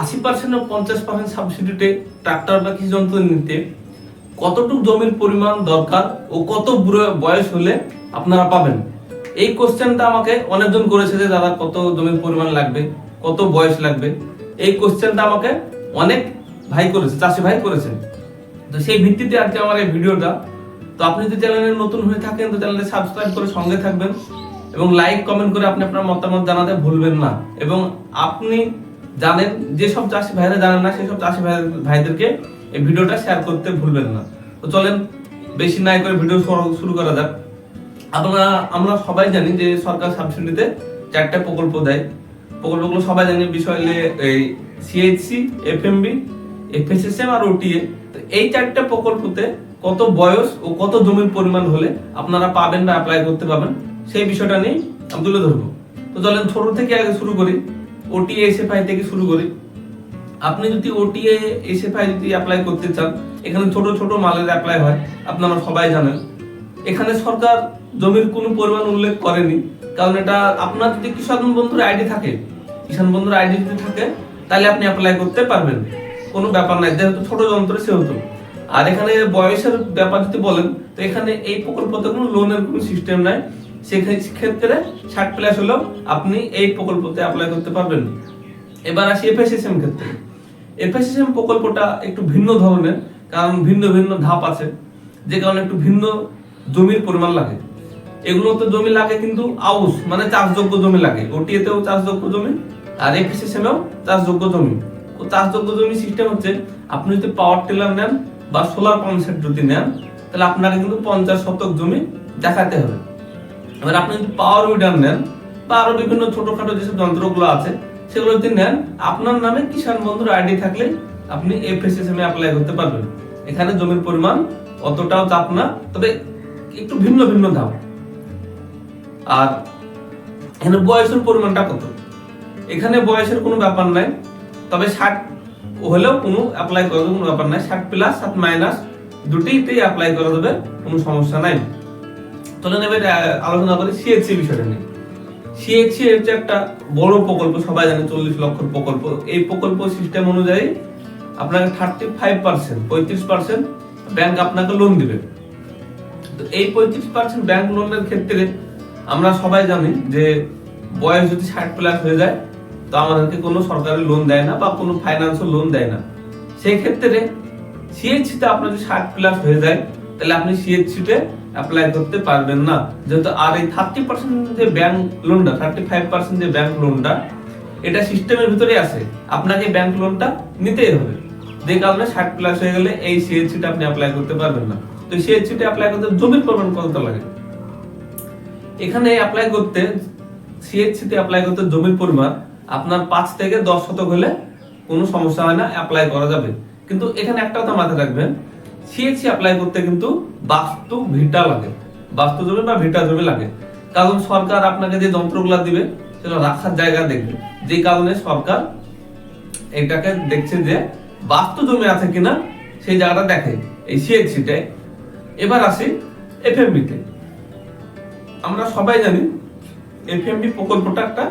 আশি পার্সেন্ট ও পঞ্চাশ পার্সেন্ট সাবসিডিতে ট্রাক্টর বা কৃষি যন্ত্র নিতে কতটুকু জমির পরিমাণ দরকার ও কত বয়স হলে আপনারা পাবেন? এই কোশ্চেনটা আমাকে অনেকজন করেছে যে, দাদা, কত জমির পরিমাণ লাগবে? কত বয়স লাগবে? এই কোশ্চেনটা আমাকে অনেক ভাই করেছে, চাষি ভাই করেছেন তো সেই ভিত্তিতে আজকে আমার এই ভিডিওটা। তো আপনি যদি চ্যানেলে নতুন হয়ে থাকেন, তো চ্যানেলে সাবস্ক্রাইব করে সঙ্গে থাকবেন এবং লাইক কমেন্ট করে আপনি আপনার মতামত জানাতে ভুলবেন না। এবং আপনি জানেন, যেসব চাষি ভাইরা জানেন না, সেসব চাষি ভাই ভাইদেরকে এই ভিডিওটা শেয়ার করতে ভুলবেন না। তো চলেন, বেশি নাই করে ভিডিও শুরু- করা যাক। আমরা আমরা সবাই জানি যে সরকার সাবসিডিতে চারটা প্রকল্প দেয়। প্রকল্পগুলো সবাই জানি, বিষয় হলে এই সিএইচসি এফএমবি এফএসএসএম আর ওটিএ তো এই চারটা প্রকল্পতে কত বয়স ও কত জমির পরিমাণ হলে আপনারা পাবেন বা অ্যাপ্লাই করতে পাবেন সেই বিষয়টা নিয়ে আমি তুলে ধরবো। তো চলেন, ছোট থেকে আগে শুরু করি। ওটিএ এসএফআই থেকে শুরু করি। আপনি যদি ওটিএ এসএফআই যদি অ্যাপ্লাই করতে চান, এখানে ছোট ছোট মালের অ্যাপ্লাই হয়, আপনারা সবাই জানেন। এখানে সরকার জমির কোনো পরিমাণ উল্লেখ করেনি, কারণ এটা আপনার যদি কিষাণ বন্ধুর আইডি থাকে, কিষাণ বন্ধুর আইডি যদি থাকে, তাহলে আপনি অ্যাপ্লাই করতে পারবেন। কোনো ব্যাপার নাই, যেহেতু ছোট যন্ত্র সেহেতু। আর এখানে বয়সের ব্যাপার যদি বলেন, তো এখানে এই প্রকল্পতে কোনো লোনের কোনো সিস্টেম নাই। সেক্ষেত্রে ষাট প্লাস হলেও আপনি এই প্রকল্পতে অ্যাপ্লাই করতে পারবেন। এবার আসি এফএসএসএম ক্ষেত্রে। এফএসএসএম প্রকল্পটা একটু ভিন্ন ধরনের, কারণ ভিন্ন ভিন্ন ধাপ আছে। যে কারণে একটু ভিন্ন জমির পরিমাণ লাগে। এগুলোতে জমি লাগে কিন্তু আউস মানে চাষযোগ্য জমি লাগে। ওটিএতেও চাষযোগ্য জমি, আর এফএসএসএমেও চাষযোগ্য জমি। তো চাষযোগ্য জমি সিস্টেম হচ্ছে, আপনি যদি পাওয়ার টিলার নেন বা সোলার পাম্প সেট যদি নেন, তাহলে আপনাকে কিন্তু পঞ্চাশ শতক জমি দেখাতে হবে। এবার আপনি যদি পাওয়ার উইডার নেন, বা আরও বিভিন্ন ছোটখাটো যেসব যন্ত্রগুলো আছে, সেগুলো যদি নেন, আপনার নামে কিষাণ বন্ধুর আইডি থাকলে আপনি এফএসএসএম এ অ্যাপ্লাই করতে পারবেন। এখানে জমির পরিমাণ অতটাও চাপ না, তবে একটু ভিন্ন ভিন্ন দাম। আর এখানে বয়সের পরিমাণটা কত? এখানে বয়সের কোনো ব্যাপার নাই, তবে ষাট হলেও কোনো অ্যাপ্লাই করার কোনো ব্যাপার নাই। ষাট প্লাস ষাট মাইনাস দুটিতেই অ্যাপ্লাই করা যাবে, কোনো সমস্যা নাই। চলেন এবার আলোচনা করি সিএইচসি বিষয়টা নিয়ে। সিএইচসি হচ্ছে একটা বড় প্রকল্প, সবাই জানে চল্লিশ লক্ষ প্রকল্প, এই প্রকল্প সিস্টেম অনুযায়ী আপনাকে থার্টি ফাইভ পার্সেন্ট পঁয়ত্রিশ পার্সেন্ট ব্যাংক আপনাকে লোন দিবে। তো এই পঁয়ত্রিশ পার্সেন্ট ব্যাংক লোনের ক্ষেত্রে আমরা সবাই জানি যে বয়স যদি ষাট প্লাস হয়ে যায়, তো আমাদেরকে কোনো সরকারি লোন দেয় না বা কোনো ফাইন্যান্সও লোন দেয় না। সেই ক্ষেত্রে সিএইচসিতে আপনার যদি ষাট প্লাস হয়ে যায়, তাহলে আপনি সিএইচসিতে অ্যাপ্লাই করতে পারবেন না। যেহেতু আর এই থার্টি পার্সেন্ট যে ব্যাংক লোনটা থার্টি ফাইভ পার্সেন্ট যে ব্যাংক লোনটা এটা সিস্টেমের ভিতরে আছে। আপনাকে ব্যাংক লোনটা নিতেই হবে। যে কারণে ষাট প্লাস হয়ে গেলে এই সিএইচসিটা আপনি অ্যাপ্লাই করতে পারবেন না। তো সিএইচসিটা অ্যাপ্লাই করতে জমির পরিমাণ কত লাগে? এখানে অ্যাপ্লাই করতে সিএইচসি অ্যাপ্লাই করতে জমির পরিমাণ আপনার পাঁচ থেকে দশ শতক হলে কোনো সমস্যা হয় না অ্যাপ্লাই করা যাবে। কিন্তু এখানে একটা কথা মাথায় রাখবেন সিএইচসি অ্যাপ্লাই করতে কিন্তু বাস্তু ভিটা লাগে। বাস্তু জমি বা ভিটা জমি লাগে। কারণ সরকার আপনাকে যে যন্ত্রগুলা দিবে, সেটা রাখার জায়গা দেখবে। যে কারণে সরকার এটাকে দেখছে যে বাস্তু জমি আছে কিনা, সেই জায়গাটা দেখে এই সিএইচসি তে এবার আসি এফএমবি তে আমরা সবাই জানি এফএমবি প্রকল্পটা একটা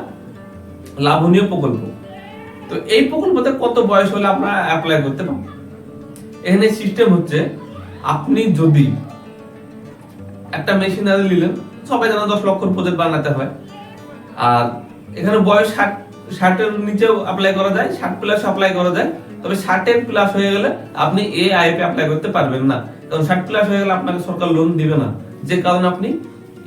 লাভনীয় প্রকল্প। তো এই প্রকল্পতে কত বয়স হলে আপনারা অ্যাপ্লাই করতে পারবেন? এখানে সিস্টেম হচ্ছে, আপনি যদি একটা মেশিনারি নিলেন, সবাই জানা দশ লক্ষ প্রজেক্ট বানাতে হয়। আর এখানে বয়স ষাট, ষাটের নিচেও অ্যাপ্লাই করা যায়, ষাট প্লাস অ্যাপ্লাই করা যায়। তবে ষাটের প্লাস হয়ে গেলে আপনি এ অ্যাপ্লাই করতে পারবেন না। কারণ ষাট প্লাস হয়ে গেলে আপনাকে সরকার লোন দিবে না। যে কারণে আপনি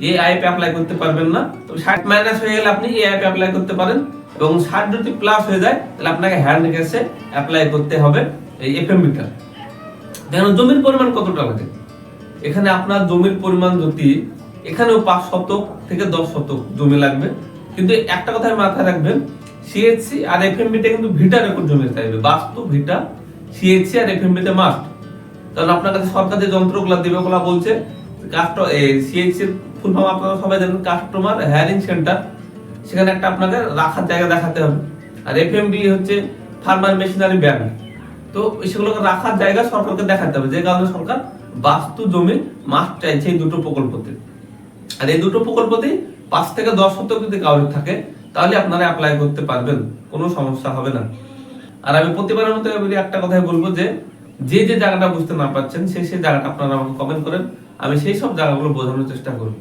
এ আই আইপি অ্যাপ্লাই করতে পারবেন না। তবে ষাট মাইনাস হয়ে গেলে আপনি এ আইপি অ্যাপ্লাই করতে পারেন। এবং ষাট যদি প্লাস হয়ে যায়, তাহলে আপনাকে হ্যান্ড ক্যাশে অ্যাপ্লাই করতে হবে এই এফএমবিটা দেখেন জমির পরিমাণ কতটা লাগে এখানে আপনার জমির পরিমাণ যদি এখানেও পাঁচ শতক থেকে দশ শতক জমি লাগবে, কিন্তু একটা কথা মাথায় রাখবেন সিএইচসি আর এফএমবি তে কিন্তু ভিটার উপর জমি চাইবে বাস্তু ভিটা সিএইচসি আর এফএমবি তে মাস্ট কারণ আপনার কাছে সরকার যে যন্ত্রগুলো দিবে, ওগুলা বলছে সিএইচসি ফুল ফর্ম আপনারা সবাই জানেন কাস্টমার হেয়ারিং সেন্টার সেখানে একটা আপনাকে রাখার জায়গা দেখাতে হবে। আর এফ এফএমবি হচ্ছে ফার্মার মেশিনারি ব্যাংক তো সেগুলোকে রাখার জায়গা সরকারকে দেখাতে হবে। যে কারণে সরকার বাস্তু জমি মাস্ট চাইছে এই দুটো প্রকল্পতে। আর এই দুটো প্রকল্পতেই পাঁচ থেকে দশ শতক যদি কাউরির থাকে, তাহলে আপনারা অ্যাপ্লাই করতে পারবেন। কোনো সমস্যা হবে না। আর আমি প্রতিবারের মতো একটা কথাই বলব যে যে যে জায়গাটা বুঝতে না পারছেন, সেই সেই জায়গাটা আপনারা আমাকে কমেন্ট করেন। আমি সেই সব জায়গাগুলো বোঝানোর চেষ্টা করব।